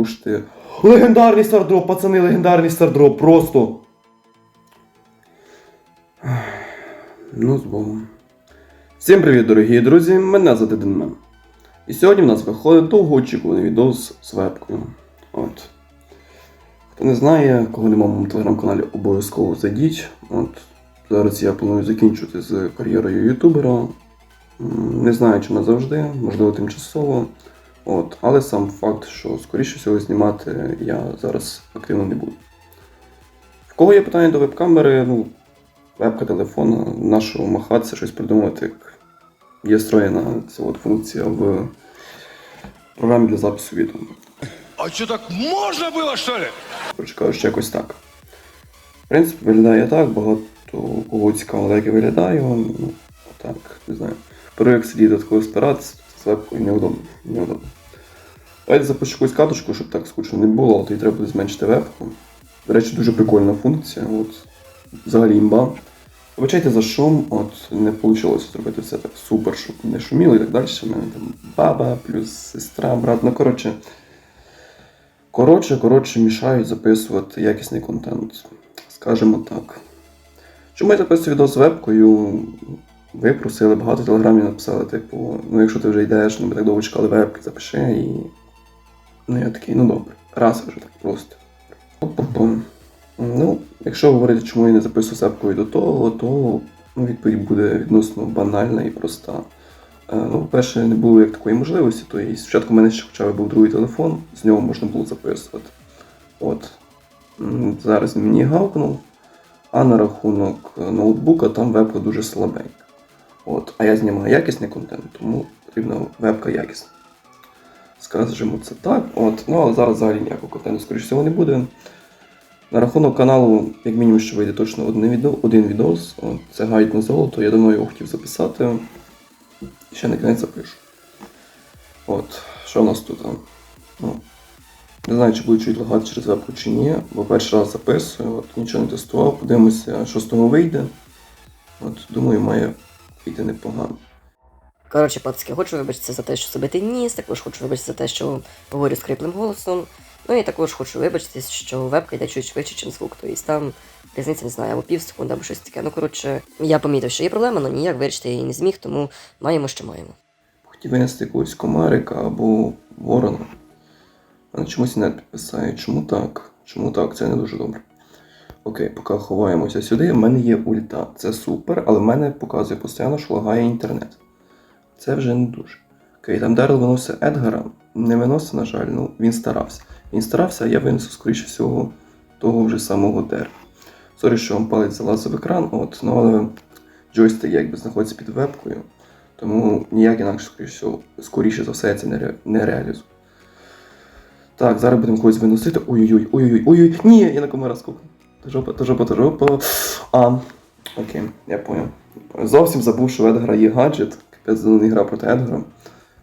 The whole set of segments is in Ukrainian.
Слушайте, легендарний стардроп, пацани, легендарний стардроп, просто. Ну, з Богом. Всім привіт, дорогі друзі! Мене звати Денмен. І сьогодні в нас виходить довгоочікуваний відос з вебкою. От. Хто не знає, кого нема в моєму телеграм-каналі, обов'язково зайдіть. От. Зараз я планую закінчити з кар'єрою ютубера. Не знаю, чи назавжди, можливо, тимчасово. От. Але сам факт, що скоріше всього знімати я зараз активно не буду. В кого є питання до веб-камери, ну, вебка телефона, нашого махатися, щось придумати, як є встроєна ця от функція в програмі для запису відео. А что так можно было, что ли? Коротше кажучи, якось так. В принципі, виглядає так, багато кого цікаво, як я виглядаю. Ну, так, не знаю. Як сидіти такого спиратися, вебкою неудобно. неудобно. Давайте запущу якусь катушку, щоб так скучно не було, але тоді треба буде зменшити вебку. До речі, дуже прикольна функція. От, взагалі імба. Вибачайте за шум, от не вийшло зробити все так супер, щоб не шуміло і так далі. У мене там баба, плюс сестра, брат. Ну коротше. Коротше, коротше, мішають записувати якісний контент. Скажімо так. Чому я записую відео з вебкою? Ви просили, багато в телеграмі написали, типу, ну якщо ти вже йдеш, ну ми так довго чекали вебки, запиши і. Ну я такий, ну добре, раз вже так просто. Пу-пу-пум. Ну, якщо говорити, чому я не записую з до того, то ну, відповідь буде відносно банальна і проста. Е, Ну, по-перше, не було як такої можливості, то і спочатку в мене ще хоча б був другий телефон, з нього можна було записувати. От. Зараз мені гавкнув, а на рахунок ноутбука там вебка дуже слабенька. От. А я знімаю якісний контент, тому потрібна вебка якісна. Скажемо це так. От. Ну, але зараз взагалі ніякого контенту, скоріш всього, не буде. На рахунок каналу, як мінімум, що вийде точно один, відео, один відос. От, це гайд на золото, я давно його хотів записати. Ще на кінець запишу. От, що у нас тут? Ну, не знаю, чи буде чуть лагати через вебку чи ні, бо перший раз записую, от, нічого не тестував, подивимося, що з того вийде. От, думаю, має вийти непогано. Коротше, пацки, хочу вибачитися за те, що забити ніс, також хочу вибачитися за те, що говорю скриплим голосом. Ну і також хочу вибачитись, що вебка йде чуть швидше, ніж звук. Тобто там різниця не знаю, або пів секунди, або щось таке. Ну коротше, я помітив, що є проблема, але ніяк вирішити її не зміг, тому маємо, що маємо. Хотів винести якогось комарика або ворона. Але чомусь не підписає. Чому так? Чому так? Це не дуже добре. Окей, поки ховаємося сюди. У мене є ульта. Це супер, але в мене показує постійно, що лагає інтернет. Це вже не дуже. Окей, там Дерл виносить Едгара. Не виносить, на жаль, ну він старався. Він старався, а я винесу, скоріше всього, того вже самого Дерла. Сорі, що вам палець залазив в екран, от, ну але джойстик якби знаходиться під вебкою. Тому ніяк інакше, скоріше, всього, скоріше за все, це не, ре... не реалізую. Так, зараз будемо когось виносити. Ой-ой-ой, ой-ой, ой-ой. Ні, я на комара скупив. То жопа, жопа. А, окей, я понял. Зовсім забув, що в Едгара є гаджет. Капець не гра проти Едгара.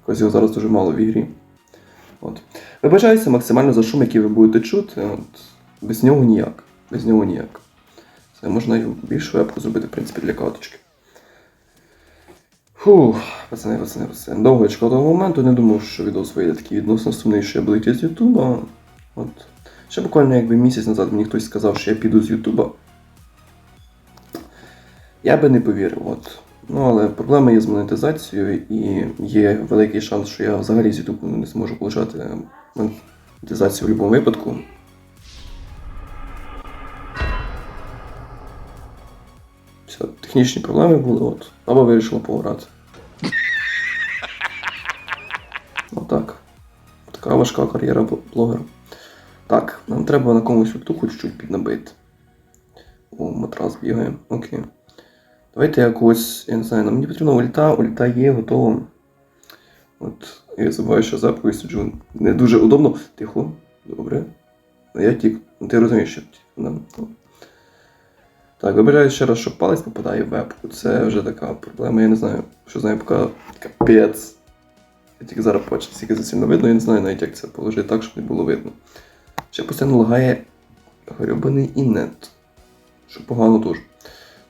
Якось його зараз дуже мало в ігрі. От. Вибачаюся максимально за шум, який ви будете чути. От. Без нього ніяк. Без нього ніяк. Це можна і більшу вебку зробити, в принципі, для каточки. Фух, пацани, пацани, пацани. Довго я чекав того моменту, не думав, що відос вийде такий відносно сумний, що я буду з Ютуба. От. Ще буквально якби місяць назад мені хтось сказав, що я піду з Ютуба. Я би не повірив, от. Ну, але проблема є з монетизацією, і є великий шанс, що я взагалі з Ютубу не зможу получати монетизацію в будь-якому випадку. Все, технічні проблеми були, от. Баба вирішила пограти. Отак. Така важка кар'єра бл- блогера. Так, нам треба на комусь ульту хоч чуть піднабити. О, матрас бігає. Окей. Давайте я когось, я не знаю, нам мені потрібна ульта, ульта є, готова. От, я забуваю, що запкою сиджу. Не дуже удобно. Тихо, добре. А я тік. Ну, Ти розумієш, що. Да. ну. Так, вибираю ще раз, що палець попадає в вебку. Це вже така проблема, я не знаю, що знаю, поки капець. Я тільки зараз бачу, скільки це сильно видно, я не знаю навіть, як це положити так, щоб не було видно. Ще постійно лагає гребаний інет. Що погано дуже.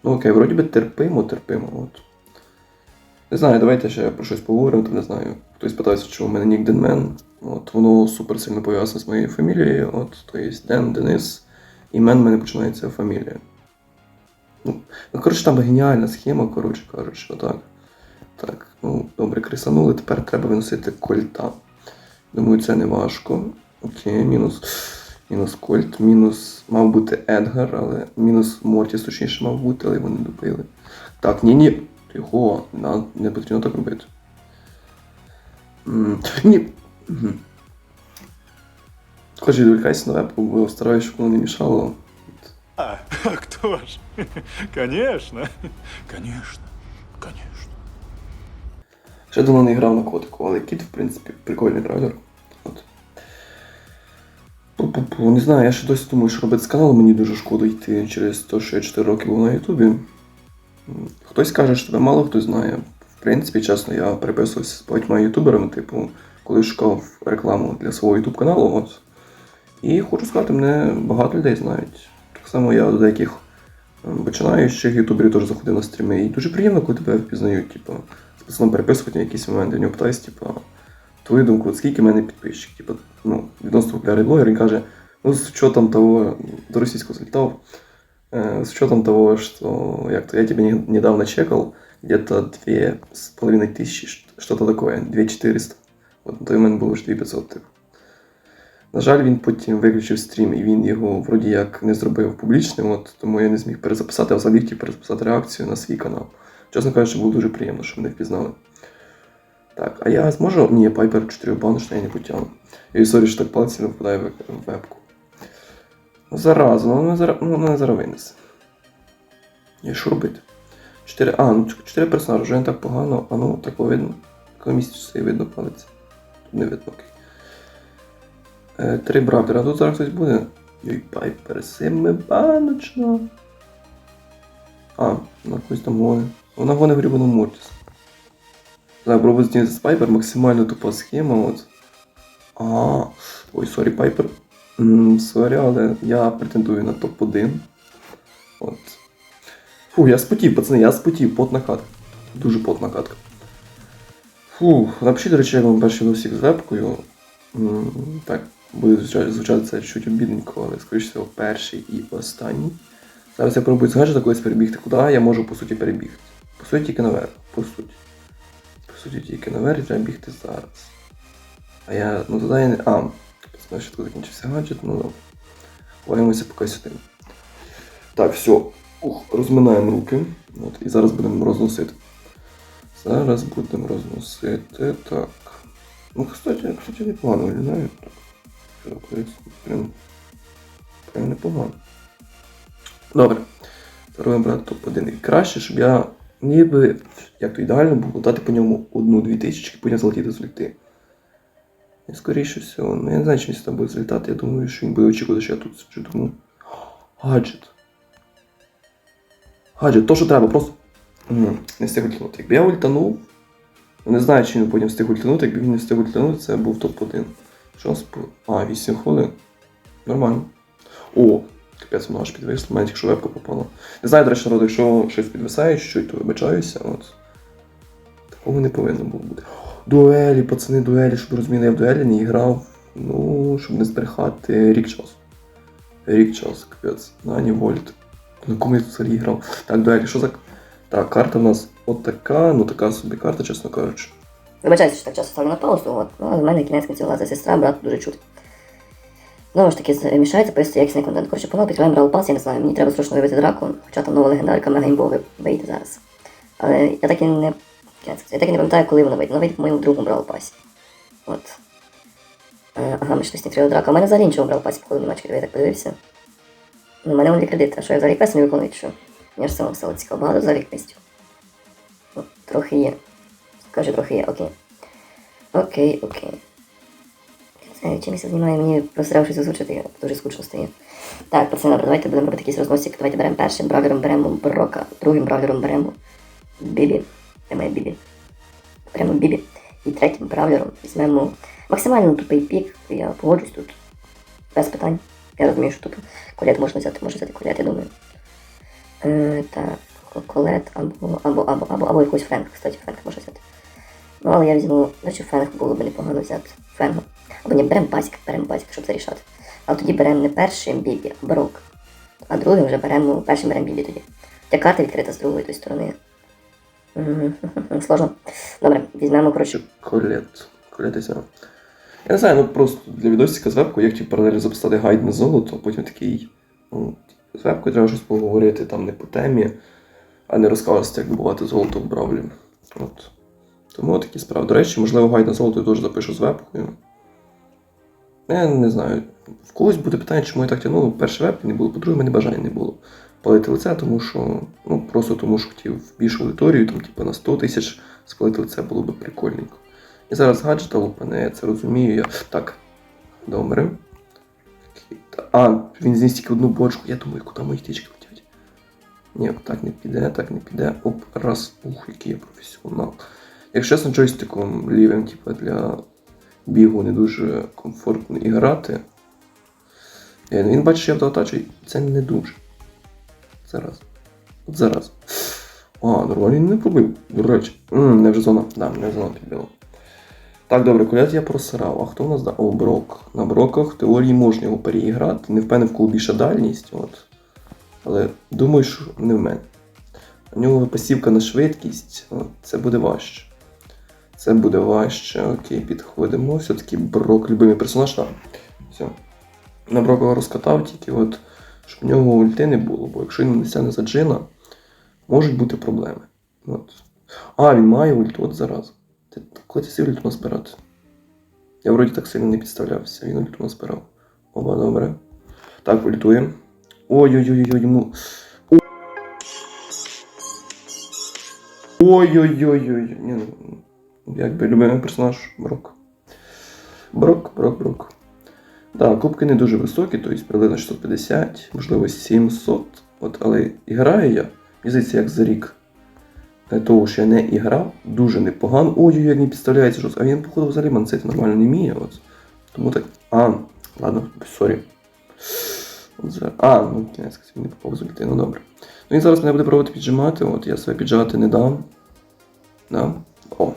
Ну окей, вроді би терпимо, терпимо. От. Не знаю, давайте ще про щось поговоримо, там не знаю. Хтось питається, чому в мене нік Денмен. От воно супер сильно пов'язане з моєю фамілією. От, то є Ден, Денис, і мен в мене починається фамілія. Ну, ну, коротше, там геніальна схема, коротше кажучи, отак. Так, ну, добре, крисанули, тепер треба виносити кольта. Думаю, це не важко. Окей, мінус. Мінус Кольт, мінус мав бути Едгар, але мінус Мортіс точніше мав бути, але його не добили. Так, ні, ні. Його, не потрібно так робити. Ні. Хоч відволікайся на вебку, бо стараюсь, щоб воно не мішало. А, а кто ж? Конечно. Конечно. Конечно. Ще давно не грав на котику, але кіт, в принципі, прикольний драйвер. Пу-пу-пу, не знаю, я ще досі думаю, що робити з каналом мені дуже шкода йти через те, що я 4 роки був на Ютубі. Хтось каже, що тебе мало хто знає. В принципі, чесно, я переписувався з багатьма ютуберами, типу, коли шукав рекламу для свого ютуб каналу. От. І хочу сказати, мене багато людей знають. Так само я до деяких починаючих ютуберів теж заходив на стріми. І дуже приємно, коли тебе впізнають, типу, з пацаном переписувати якісь моменти. В нього питаюсь, типу, твою думку, скільки в мене підписчиків? Типу, ну, відносно популярний блогер, він каже, ну, з учетом того, до російського залетав, с учетом того, что то я тебе недавно чекал, где-то две с тысячи, что-то такое, 2400. От на той момент було ж 2500, типу. На жаль, він потім виключив стрім, і він його вроді як не зробив публічним, от, тому я не зміг перезаписати, а взагалі хотів перезаписати реакцію на свій канал. Чесно кажучи, було дуже приємно, що мене впізнали. Так, а я зможу? Ні, Пайпер 4 баночна я не потягну. І сорі, що так палець не впадає в вебку. Ну, зараза, ну вона зараз, ну, вона зараз винесе. І що робити? Чотири. А, ну чотири персонажі, вже не так погано, а ну так видно. Коли місяць все видно палець. Тут не видно, окей. Е, три бравдера, а тут зараз хтось буде. Йой, пайпер, семибаночно. А, вона когось там гоне. Вона гоне в рібану Мортіс. Так, пробую зняти з Пайпер, максимально тупа схема, от. А, ой, сорі, Пайпер. Сорі, але я претендую на топ-1. От. Фу, я спотів, пацани, я спотів, потна катка. Дуже потна катка. Фу, напишіть, до речі, як вам перший носик з вебкою. Так, буде звучати, це чуть обідненько, але скоріш всього перший і останній. Зараз я пробую з колись перебігти. Куди я можу по суті перебігти? По суті, тільки наверх. По суті. По тільки наверх і треба бігти зараз. А я, ну туди я не. А, Знаю, що закінчився гаджет, ну добре. Ховаємося поки сюди. Так, все. Ух, розминаємо руки. От, і зараз будемо розносити. Зараз будемо розносити. Так. Ну, кстати, кстати, непогано виглядає. Так. Прям, прям непогано. Добре. Зараз брати топ-1. І краще, щоб я ніби, як то ідеально було, дати по ньому одну-дві тисячі, потім залетіти з лікти. І скоріше всього, ну я не знаю, чи він сюди буде злітати. Я думаю, що він буде очікувати, що я тут сиджу. Тому. Гаджет. Гаджет, то, що треба, просто. М, Не встиг ультанути. Якби я ультанув. ну, Не знаю, чи він потім встиг ультанути, якби він не встиг ультанути, це був топ-1. Що. А, 8 хвилин. Нормально. О, капець, воно аж підвисло, навіть якщо вебка попала. Не знаю, до речі, народ, якщо щось підвисає, чуть, то вибачаюся. От. Такого не повинно було бути. Дуелі, пацани, дуелі, щоб розуміли, я в дуелі не грав, ну, щоб не збрехати рік часу. Рік часу, капець. На Ані Вольт. На кому я тут взагалі грав? Так, дуелі, що за. Так, карта в нас от така, ну така собі карта, чесно кажучи. Вибачайте, що так часто ставлю на паузу, от. Ну, в мене кінець кінців сестра, брат дуже чути. Знову ж таки, з- мішається поїсти якісний контент. Коротше, погнав, підкриваємо Brawl Pass, я не знаю, мені треба срочно вибити драку, хоча там нова легендарка мега вийде зараз. Але я так і не. Я так і не пам'ятаю, коли вона вийде. Вона вийде по моєму другому Brawl Pass. От. Е, Ага, ми щось не відкрили драку. У мене взагалі іншого Brawl Pass, походу, немає, я так подивився. Ну, мене онлі кредит, а що я взагалі не виконую, що? Мені ж самому стало цікаво, багато взагалі квестів. Трохи є. Каже, трохи є, окей. Окей, окей. Не знаю, чим я знімаю, мені просто щось озвучити, я дуже скучно стає. Так, пацани, добре, давайте будемо робити якийсь розносик. Давайте беремо першим бравлером беремо Брока, другим бравлером беремо Бібі. Де моя Бібі? Беремо Бібі. І третім бравлером візьмемо максимально тупий пік. Я погоджусь тут. Без питань. Я розумію, що тут колет можна взяти, можна взяти колет, я думаю. Е, так, Колет або, або, або, або, або якусь Френк, кстати, Френк може взяти. Ну, але я візьму, значить Френк було б непогано взяти. Френга. Або ні, беремо базік, беремо базік, щоб зарішати. Але тоді беремо не першим Бібі, а Брок. А другим вже беремо, першим беремо Бібі тоді. Хоча карта відкрита з другої тої сторони. Сложно. Добре, візьмемо, коротше, Колет. Колет і. Я не знаю, ну просто для відосика з вебкою я хотів паралельно записати гайд на золото, а потім такий. Ну, типу, з вебкою треба щось поговорити там не по темі, а не розказувати, як добувати золото в Бравлі. От. Тому такі справи. До речі, можливо, гайд на золото я теж запишу з вебкою. Я не знаю. В когось буде питання, чому я так тягнув. Перше вебки не було, по-друге, мене бажання не було палити лице, тому що, ну, просто тому що хотів більшу аудиторію, там, типу, на 100 тисяч спалити лице було б прикольненько. І зараз гаджета лупане, я це розумію. Я... Так, добре. А, він зніс тільки одну бочку. Я думаю, куди мої тички летять. Ні, так не піде, так не піде. Оп, раз. Ух, який я професіонал. Якщо чесно, джойстиком лівим, типу, для бігу не дуже комфортно і грати. Е, Він бачить, що я автоатачу, це не дуже. Зараз. От зараз. А, нормально він не пробив. До речі. М, не вже зона. Да, не зона підбила. Так, добре, куляд я просирав. А хто у нас да? О, Брок. На броках в теорії можна його переіграти. Не впевнений, в кого більша дальність. От. Але думаю, що не в мене. У нього пасівка на швидкість. От, це буде важче. Це буде важче. Окей, підходимо. Все-таки Брок любимий персонаж. Так. Все. На Брока розкатав тільки, от, щоб в нього ульти не було, бо якщо він не стягне за джина, можуть бути проблеми. От. А, він має ульту, от зараз. Ти, коли ти сів ульту назбирати? Я вроді так сильно не підставлявся, він ульту назбирав. Оба, добре. Так, ультуємо. Ой-ой-ой, йому. Ой-ой-ой-ой. Якби любимий персонаж Брок. Брок, брок, брок. Так, кубки не дуже високі, тобто приблизно 650, можливо 700. От, але і граю я, мені здається, як за рік е, того, що я не і грав, дуже непогано. Ой-ой, як не підставляється жорстко. А він, походу, взагалі манцити нормально не вміє. От. Тому так. А, ладно, сорі. А, ну кінець він не попав з ну добре. Ну він зараз мене буде пробувати піджимати, от я себе піджати не дам. Да? О.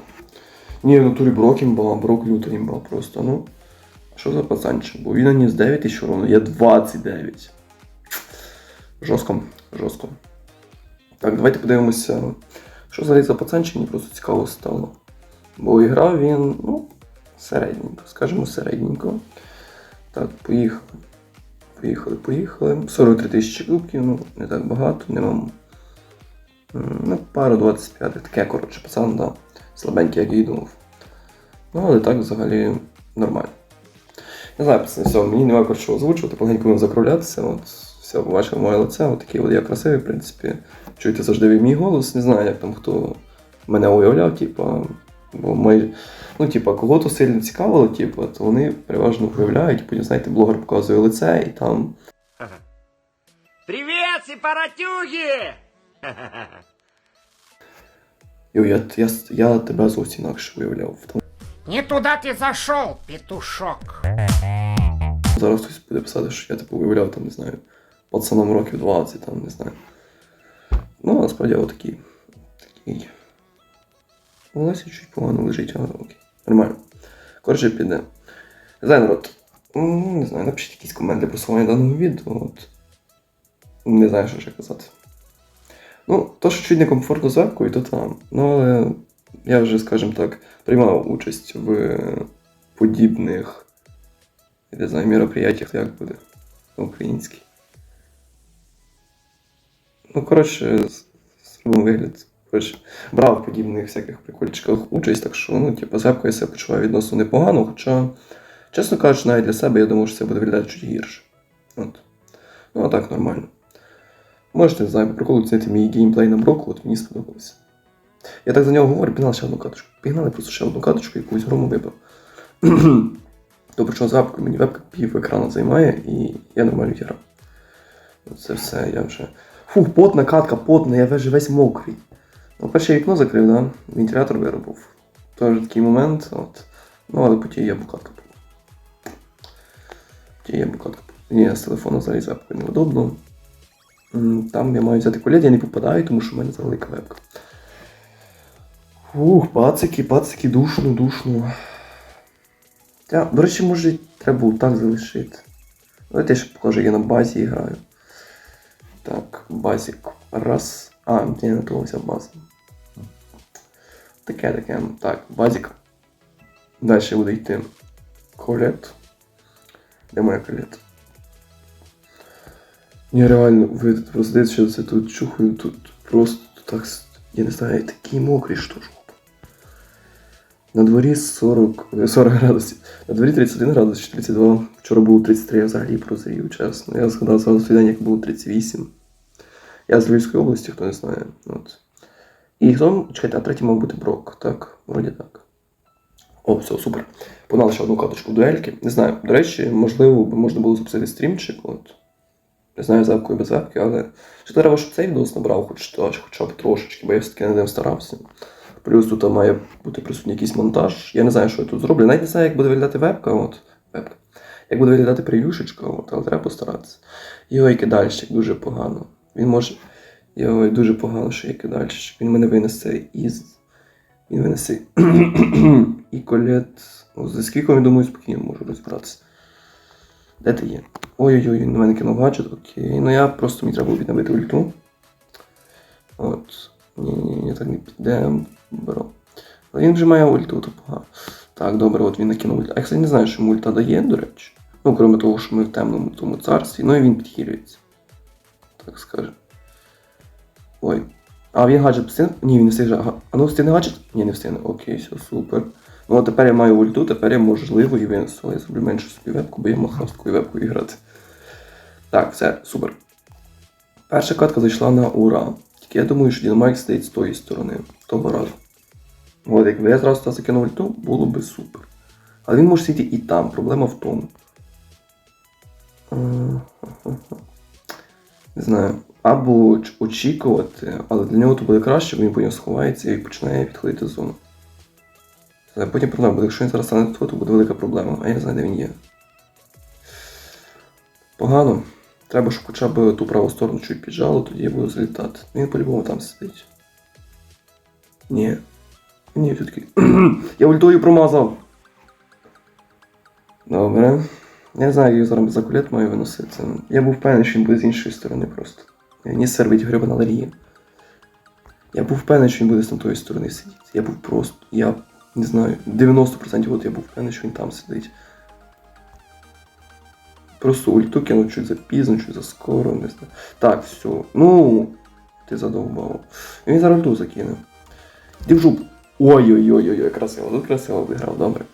Ні, в натурі брок імба, брок люта імба просто, ну. Що за пацанчик? Бо він наніс 9 тисяч урону, я 29. Жорстко, жорстко. Так, давайте подивимося, що взагалі за пацанчик, мені просто цікаво стало. Бо грав він, ну, середненько, скажімо, середненько. Так, поїхали. Поїхали, поїхали. 43 тисячі кубків, ну, не так багато, не вам. Ну, пару 25, таке, коротше, пацан, да. Слабенький, як і думав. Ну, але так взагалі нормально. Не знаю, пацани, все, мені немає про що озвучувати, полегенько будемо закруглятися. От, все, бачив моє лице, от от я красивий, в принципі. Чуєте завжди мій голос, не знаю, як там хто мене уявляв, типа. Бо ми, ну, типа, кого-то сильно цікавило, типа, то вони переважно уявляють, потім, знаєте, блогер показує лице і там. Привет, сепаратюги! Йо, я, я, я тебе зовсім інакше уявляв. Не туда ты зашел, петушок. зараз хтось буде писати, що я типу уявляв, там, не знаю, пацаном років 20, там, не знаю. Ну, насправді я такий. такий. Волосся чуть погано лежить, але окей. Нормально. Коротше, піде. Знаю, народ. Не знаю, напишіть якісь коменти про своє даного відео. От. Не знаю, що ще казати. Ну, то, що чуть некомфортно з вебкою, то там. Ну, але я вже, скажімо так, приймав участь в подібних, я знаю, мероприятиях, як буде український. Ну, коротше, з- зробимо вигляд. Коротше, брав в подібних всяких прикольчиках участь, так що, ну, типу, з я себе почуваю відносно непогано, хоча, чесно кажучи, навіть для себе я думав, що це буде виглядати чуть гірше. От. Ну, а так нормально. Можете, не знаю, по мій геймплей на броку, от мені сподобалося. Я так за нього говорю, пігнали ще одну каточку. Пігнали просто ще одну каточку, якусь грому вибрав. То причому з вебкою мені вебка пів екрану займає, і я нормально грав. Це все, я вже. Фух, потна катка, потна, я вже весь мокрий. Ну, перше вікно закрив, да? вентилятор виробив. Тож такий момент, от. Ну, але потім я букатка була. Потім я букатка була. Ні, з телефону взагалі з вебкою неудобно. Там я маю взяти колет, я не попадаю, тому що в мене завелика вебка. Ух, пацики, пацики, душно, душно. Та, до речі, може, треба було так залишити. Давайте я ще покажу, я на базі граю. Так, базік. Раз. А, я не взяв базу. Таке, таке. Так, базік. Далі буде йти колет. Де моя колет? Я реально, ви просто що це тут чухаю, тут просто так, я не знаю, такий мокрий, що. На дворі 40, е, 40 градусів. На дворі 31 градус, чи 32. Вчора було 33, я взагалі прозрів, чесно. Я згадав зразу свій день, як було 38. Я з Львівської області, хто не знає. От. І хто, чекайте, а третій мав бути Брок, так? Вроді так. О, все, супер. Погнали ще одну каточку дуельки. Не знаю, до речі, можливо, можна було записати стрімчик. От. Не знаю, за вебкою без вебки, але ще треба, щоб цей відос набрав хоч, хоча б трошечки, бо я все-таки над ним старався. Плюс тут має бути присутній якийсь монтаж. Я не знаю, що я тут зроблю. Навіть не знаю, як буде виглядати вебка. От. вебка. Як буде виглядати прев'юшечка, от, але треба постаратися. Йой, кидальщик дуже погано. Він може. Йой, дуже погано, що є кидальщик. Він мене винесе із. Він винесе. і колет. За скільки, я думаю, спокійно можу розібратися. Де ти є? Ой-ой-ой, на мене кинув гаджет, окей. Ну я просто мені треба було відновити ульту. От. Ні-ні-ні, так не піде. Бро. Але він вже має ульту, то погано. Так, добре, от він накинув ульту. А я, кстати, не знаю, що йому ульта дає, до речі. Ну, крім того, що ми в темному тому царстві. Ну і він підхилюється. Так скажемо. Ой. А він гаджет встигне? Ні, він не встигне. А ну встигне гаджет? Ні, не встигне. Окей, все, супер. Ну тепер я маю ульту, тепер я можливо і винесу. Я зроблю меншу собі вебку, бо я махав з такою вебкою грати. Так, все, супер. Перша катка зайшла на ура. Тільки я думаю, що Дінамайк стоїть з тої сторони, того разу. От, якби я зразу туди закинув ульту, було би супер. Але він може сидіти і там, проблема в тому. Е, Не знаю. Або очікувати, але для нього то буде краще, бо він потім сховається і починає відходити з зону. Це потім проблема буде, якщо він зараз стане тут, то буде велика проблема, а я не знаю, де він є. Погано. Треба, щоб хоча б ту праву сторону чуть піджало, тоді я буду залітати. Він по-любому там сидить. Ні. Ні, все-таки. я ультою промазав. Добре. Я не знаю, як його зараз за кулет маю виносити. Я був впевнений, що він буде з іншої сторони просто. Мені сервить грибана ларія. Я був впевнений, що він буде з тої сторони сидіти. Я був просто. Я не знаю, 90% от я був впевнений, що він там сидить. Просто ульту кинув чуть запізно, чуть заскоро, не знаю. Так, все. Ну, ти задовбав. Він зараз ульту закине. Іди в жопу. Ой-ой-ой-ой, красиво. Тут красиво обіграв, добре.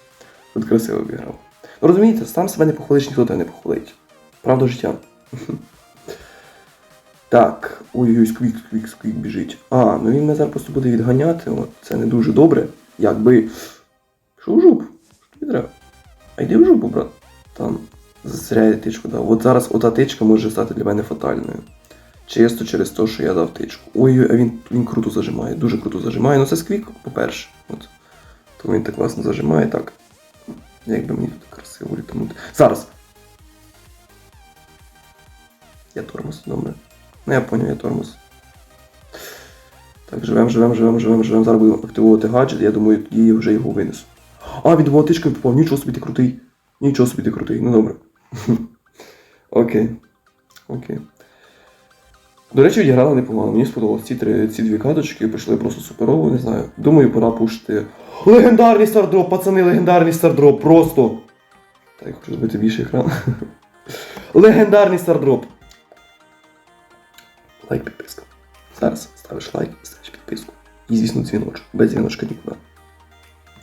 Тут красиво обіграв. Ну розумієте, сам себе не похвалиш, ніхто тебе не похвалить. Правда життя. Так, ой-ой, сквік, сквік, сквік біжить. А, ну він мене зараз просто буде відганяти, от це не дуже добре. Якби. Що в жопу? Що тобі треба? А йди в жопу, брат. Там застряє тичку дав. От зараз ота тичка може стати для мене фатальною. Чисто через те, що я дав тичку. Ой-ой, а він, він круто зажимає, дуже круто зажимає. Ну це сквік, по-перше. От. То він так класно зажимає, так. Як би мені тут красиво літанути. Зараз! Я тормоз, добре. Ну я поняв, я тормоз. Так, живем, живем, живем, живем, живем. Зараз будемо активувати гаджет, я думаю, тоді я вже його винесу. А, він двома тичками попав, нічого собі ти крутий. Нічого собі ти крутий, ну добре. Окей. Окей. До речі, відіграла непогано. Мені сподобалось ці, три, ці дві каточки, прийшли просто суперово, не знаю. Думаю, пора пушити. Легендарний стардроп, пацани, легендарний стардроп, просто. Так, я хочу зробити більший екран. Легендарний стардроп. Лайк, підписка. Зараз ставиш лайк ставиш підписку. І, звісно, дзвіночок. Без дзвіночка нікуди.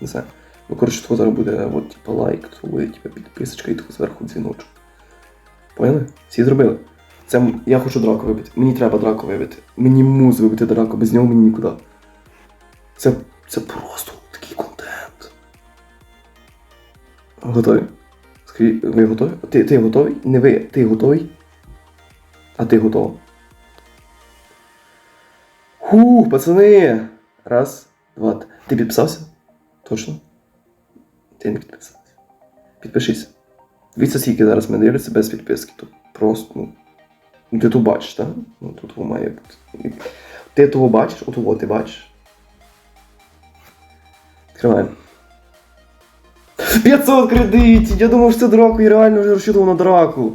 Не знаю. Ну, коротше, то зараз буде от, типа, лайк, то буде типа, підписочка і то зверху дзвіночок. Поняли? Всі зробили? Це я хочу драку вибити. Мені треба драку вибити. Мені муз вибити драку, без нього мені нікуди. Це, це просто такий контент. Готові? Скажіть, ви готові? Ти, ти готовий? Не ви, ти готовий? А ти готова? Хух, пацани! Раз, два. т- Ти підписався? Точно? Ти не підписався. Підпишись. Дивіться, скільки зараз мене дивляться без підписки. То просто, ну. Ну, Ти тут бачиш, так? Ну тут має бути. Ти того бачиш, от того ти бачиш. Відкриваємо. 500 кредитів! Я думав, що це драку, я реально вже розчитував на драку.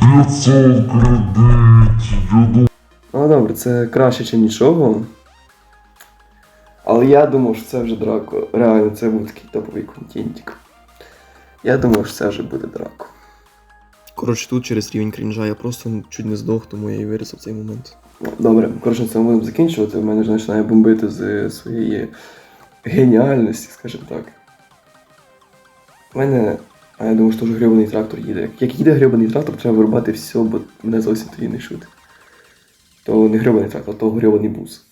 500 кредитів! Ну добре, це краще, ніж нічого. Але я думав, що це вже драко. Реально, це був такий топовий контентик. Я думав, що це вже буде драко. Коротше, тут через рівень крінжа я просто чуть не здох, тому я і вирізав цей момент. Добре, коротше, це ми будемо закінчувати. У мене вже починає бомбити з своєї геніальності, скажімо так. У мене. А я думаю, що вже гребаний трактор їде. Як їде гребаний трактор, треба вирубати все, бо мене зовсім тоді не чути. То не гребаний трактор, то гребаний бус.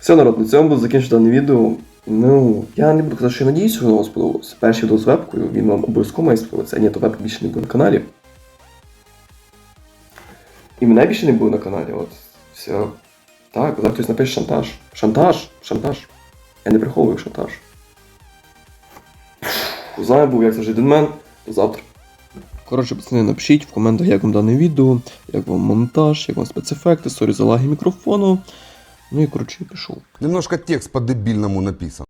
Все, народ, на цьому буду закінчити дане відео. Ну, я не буду казати, що я надіюсь, що воно вам сподобалося. Перший відео з вебкою, він вам обов'язково має сподобатися. Ні, то вебка більше не буде на каналі. І мене більше не буде на каналі, от. Все. Так, зараз хтось напише шантаж. Шантаж! Шантаж. Я не приховую шантаж. З вами був як завжди Денмен. До завтра. Коротше, пацани, напишіть в коментах, як вам дане відео, як вам монтаж, як вам спецефекти, сорі за лаги мікрофону. Ну і коротше, пішов. Немножко текст по-дебільному написан.